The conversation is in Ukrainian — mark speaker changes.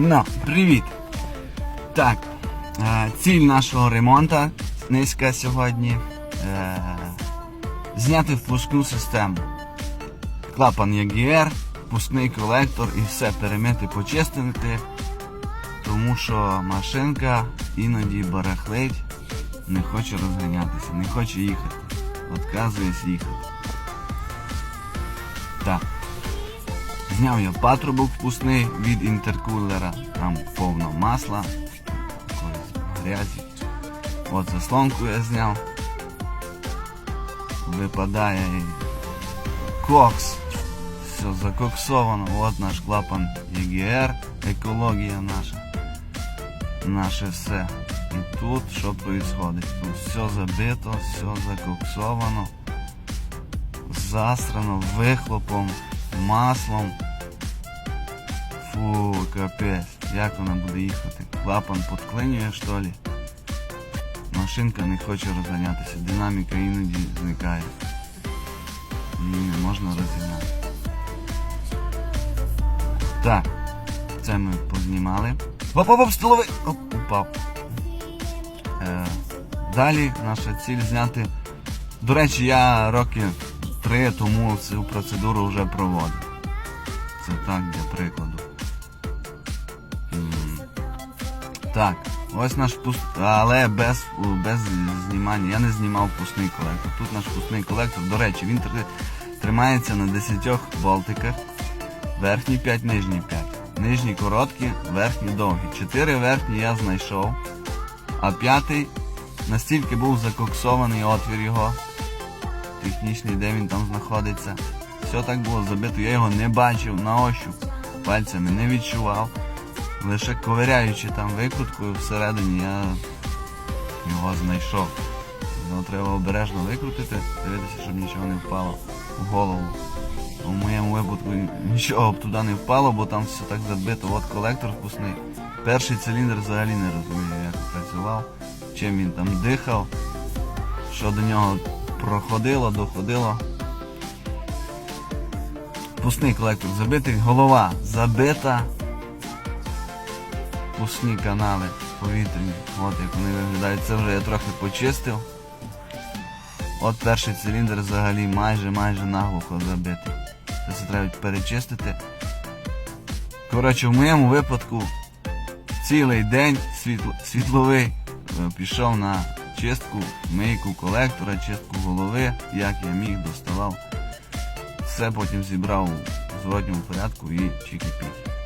Speaker 1: Ну, привіт. Так, е, ціль нашого ремонту низька сьогодні. Е, зняти впускну систему. Клапан ЄГР, впускний колектор і все перемити, почистити, тому що машинка іноді барахлить, не хоче розганятися, не хоче їхати. Отказується їхати. Так. Зняв я патрубок впускний від інтеркулера, там повно масла, грязі. От заслонку я зняв. Випадає кокс. Все закоксовано. От наш клапан ЄГР, екологія наша. Наше все. І тут що відбувається? Тут все забито, все закоксовано, засрано вихлопом, маслом. Фу, капець, як вона буде їхати? Клапан подклинює, що ли? Машинка не хоче розганятися, динаміка іноді зникає. Її не можна розганяти. Так, це ми познімали. Оп-оп-оп, столовий! Оп, упав. Е, далі наша ціль зняти. До речі, я роки три тому цю процедуру вже проводив. Це так для прикладу. Так, ось наш пуст... але без, без знімання. Я не знімав пустний колектор. Тут наш пустний колектор. До речі, він тримається на 10 болтиках. Верхні 5, нижні 5. Нижні короткі, верхні довгі. 4 верхні я знайшов. А п'ятий настільки був закоксований отвір його. Технічний, де він там знаходиться. Все так було забито, я його не бачив на ощуп. Пальцями не відчував. Лише ковиряючи там викруткою всередині я його знайшов. Його треба обережно викрутити, дивитися, щоб нічого не впало в голову. У моєму випадку нічого б туди не впало, бо там все так забито. От колектор впускний. Перший циліндр взагалі не розумію, як працював, чим він там дихав, що до нього проходило, доходило. Пусний колектор забитий, голова забита. Пусні канали повітряні. От як вони виглядають. Це вже я трохи почистив. От перший циліндр взагалі майже майже наглухо забитий. Це все треба перечистити. Коротше, в моєму випадку цілий день світло, світловий е, пішов на чистку, мийку колектора, чистку голови, як я міг, доставав. Все потім зібрав у зворотньому порядку і чики-піки.